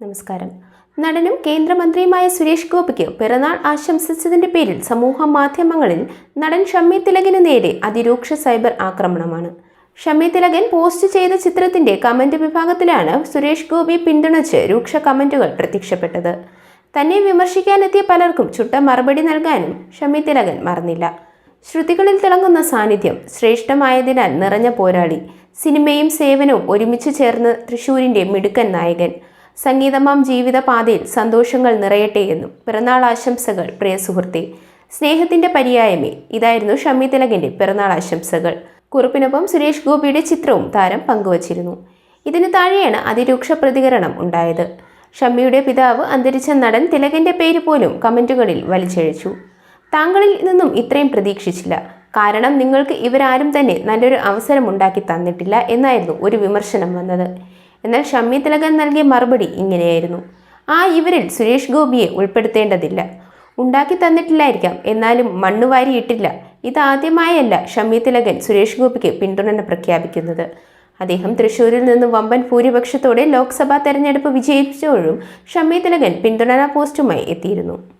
നമസ്കാരം. നടനും കേന്ദ്രമന്ത്രിയുമായ സുരേഷ് ഗോപിക്ക് പിറന്നാൾ ആശംസിച്ചതിന്റെ പേരിൽ സമൂഹ മാധ്യമങ്ങളിൽ നടൻ ഷമ്മി തിലകിന് നേരെ അതിരൂക്ഷ സൈബർ ആക്രമണമാണ്. ഷമ്മി തിലകൻ പോസ്റ്റ് ചെയ്ത ചിത്രത്തിന്റെ കമന്റ് വിഭാഗത്തിലാണ് സുരേഷ് ഗോപി പിന്തുണച്ച് രൂക്ഷ കമന്റുകൾ പ്രത്യക്ഷപ്പെട്ടത്. തന്നെ വിമർശിക്കാനെത്തിയ പലർക്കും ചുട്ട മറുപടി നൽകാനും ഷമ്മി തിലകൻ മറന്നില്ല. ശ്രുതികളിൽ തിളങ്ങുന്ന സാന്നിധ്യം ശ്രേഷ്ഠമായതിനാൽ നിറഞ്ഞ പോരാളി സിനിമയും സേവനവും ഒരുമിച്ച് ചേർന്ന് തൃശൂരിന്റെ മിടുക്കൻ നായകൻ സംഗീതമാം ജീവിതപാതയിൽ സന്തോഷങ്ങൾ നിറയട്ടെ എന്നും പിറന്നാൾ ആശംസകൾ പ്രിയ സുഹൃത്തെ. സ്നേഹത്തിന്റെ പര്യായമേ ഇതായിരുന്നു ഷമ്മി തിലകിന്റെ പിറന്നാൾ ആശംസകൾ. കുറിപ്പിനൊപ്പം സുരേഷ് ഗോപിയുടെ ചിത്രവും താരം പങ്കുവച്ചിരുന്നു. ഇതിനു താഴെയാണ് അതിരൂക്ഷ പ്രതികരണം ഉണ്ടായത്. ഷമ്മിയുടെ പിതാവ് അന്തരിച്ച നടൻ തിലകന്റെ പേര് പോലും കമന്റുകളിൽ വലിച്ചഴിച്ചു. താങ്കളിൽ നിന്നും ഇത്രയും പ്രതീക്ഷിച്ചില്ല. കാരണം നിങ്ങൾക്ക് ഇവരാരും തന്നെ നല്ലൊരു അവസരം ഉണ്ടാക്കി തന്നിട്ടില്ല എന്നായിരുന്നു ഒരു വിമർശനം വന്നത്. എന്നാൽ ഷമ്മി തിലകൻ നൽകിയ മറുപടി ഇങ്ങനെയായിരുന്നു. ആ ഇവരിൽ സുരേഷ് ഗോപിയെ ഉൾപ്പെടുത്തേണ്ടതില്ല. ഉണ്ടാക്കി തന്നിട്ടില്ലായിരിക്കാം. എന്നാലും മണ്ണ് വാരിയിട്ടില്ല. ഇതാദ്യമായല്ല ഷമ്മി തിലകൻ സുരേഷ് ഗോപിക്ക് പിന്തുണ പ്രഖ്യാപിക്കുന്നത്. അദ്ദേഹം തൃശൂരിൽ നിന്ന് വമ്പൻ ഭൂരിപക്ഷത്തോടെ ലോക്സഭാ തെരഞ്ഞെടുപ്പ് വിജയിച്ചപ്പോഴും ഷമ്മി തിലകൻ പിന്തുണ പോസ്റ്റുമായി എത്തിയിരുന്നു.